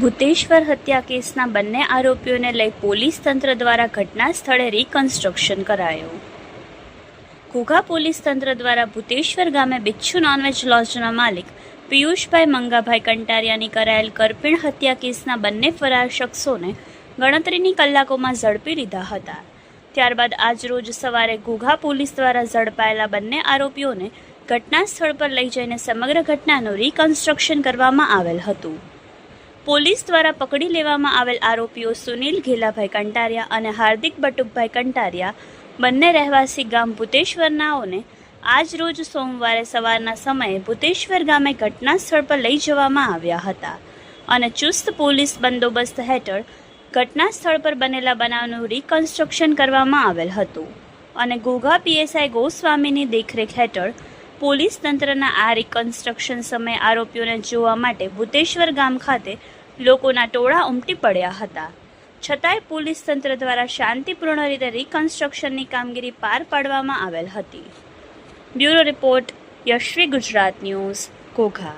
ભૂતેશ્વર હત્યા કેસના બંને આરોપીઓને લઈ પોલીસ તંત્ર દ્વારા ઘટના સ્થળે રિકન્સ્ટ્રક્શન કરાયું. ઘોઘા પોલીસ તંત્ર દ્વારા ભૂતેશ્વર ગામે બિચ્છુ નોનવેજ લોજના માલિક પિયુષભાઈ મંગાભાઈ કંટારિયાની કરાયેલ કરપીણ હત્યા કેસના બંને ફરાર શખ્સોને ગણતરીની કલાકોમાં ઝડપી લીધા હતા. ત્યારબાદ આજરોજ સવારે ઘોઘા પોલીસ દ્વારા ઝડપાયેલા બંને આરોપીઓને ઘટના સ્થળ પર લઈ જઈને સમગ્ર ઘટનાનું રિકન્સ્ટ્રક્શન કરવામાં આવેલ હતું. પોલીસ દ્વારા પકડી લેવામાં આવેલ આરોપીઓ સુનિલ ઘેલાભાઈ કંટારિયા અને હાર્દિક બટુકભાઈ કંટારિયા, બંને રહેવાસી ગામ ભૂતેશ્વરનાઓને આજ રોજ સોમવારે સવારના સમયે ભૂતેશ્વર ગામે ઘટના સ્થળ પર લઈ જવામાં આવ્યા હતા અને ચુસ્ત પોલીસ બંદોબસ્ત હેઠળ ઘટના સ્થળ પર બનેલા બનાવનું રિકન્સ્ટ્રક્શન કરવામાં આવેલ હતું. અને ઘોઘા પીએસઆઈ ગોસ્વામીની દેખરેખ હેઠળ પોલીસ તંત્રના આ રિકન્સ્ટ્રક્શન સમયે આરોપીઓને જોવા માટે ભૂતેશ્વર ગામ ખાતે લોકોના ટોળા ઉમટી પડ્યા હતા. છતાંય પોલીસ તંત્ર દ્વારા શાંતિપૂર્ણ રીતે રિકન્સ્ટ્રક્શનની કામગીરી પાર પાડવામાં આવેલ હતી. Bureau report Yashvi Gujarat news, Ghogha.